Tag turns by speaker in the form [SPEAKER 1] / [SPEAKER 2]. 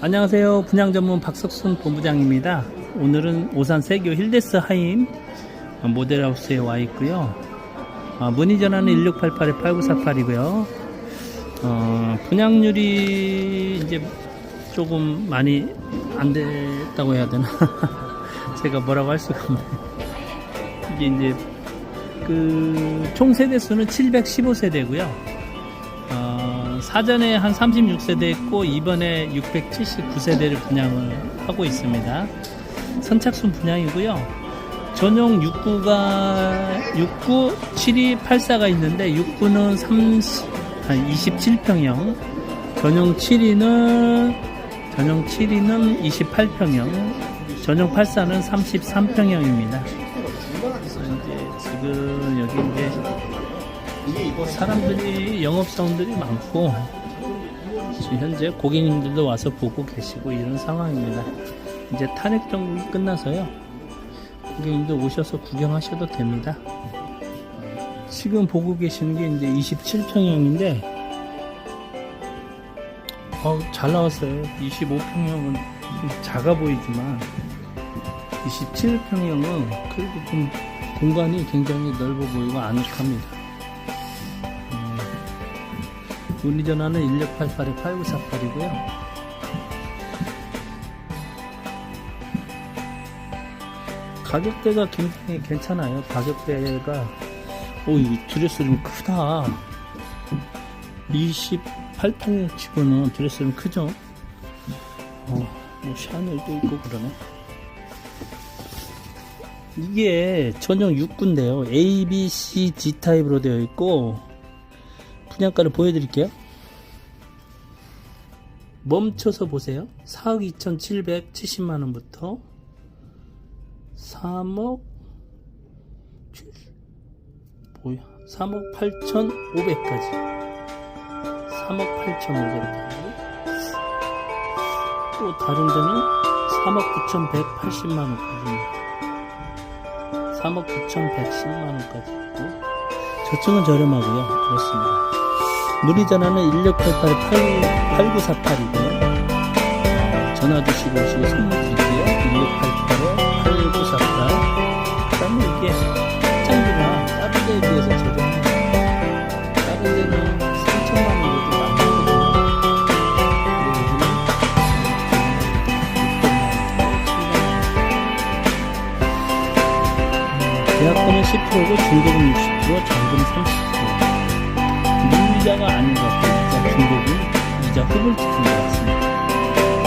[SPEAKER 1] 안녕하세요. 분양 전문 박석순 본부장입니다. 오늘은 오산 세교 힐데스 하임 모델하우스에 와 있고요. 아, 문의 전화는 1688-8948이고요. 어, 분양률이 이제 조금 많이 안 됐다고 해야 되나? 제가 뭐라고 할 수가 없네. 이게 이제 그 총 세대 수는 715세대고요. 어, 사전에 한 36세대 했고 이번에 679세대를 분양을 하고 있습니다. 선착순 분양이고요. 전용 69가 69, 72, 84가 있는데 69는 30, 한 27평형, 전용 72는 전용 72는 28평형, 전용 84는 33평형입니다. 그래서 이제 지금 여기 이제 사람들이 영업사원들이 많고 현재 고객님들도 와서 보고 계시고 이런 상황입니다. 이제 탄핵 정국이 끝나서요. 고객님들 오셔서 구경하셔도 됩니다. 지금 보고 계시는 게 이제 27평형인데 어, 잘 나왔어요. 25평형은 작아 보이지만 27평형은 그래도 좀 공간이 굉장히 넓어 보이고 아늑합니다. 문의 전화는 1688-8948이고요. 가격대가 굉장히 괜찮아요. 가격대가 오, 이 드레스룸 크다. 28평 치고는 드레스룸 크죠? 어, 뭐 샤넬도 있고 그러네. 이게 전용 6구인데요. A, B, C, D 타입으로 되어 있고 분양가를 보여드릴게요. 멈춰서 보세요. 4억 2,770만원부터 3억 7, 뭐야? 3억 8,500까지. 3억 8,500까지 또 다른 데는 3억 9,180만원까지입니다 3억 9,110만원까지. 있고 저층은 저렴하고요. 그렇습니다 문의 전화는 1688-8948이고요. 전화 주시고 오시고 선물 드릴게요. 1688-8948 그 다음에 이게 확장비가 다른 데에 비해서 저렴해요. 다른 데는 3천만원 정도 많이 하거든요. 근데 여기는 계약금은 10%고 중도금 60% 잔금 30%무 이자가 아닌 것 같아요 이자 중도금 이자 같습니다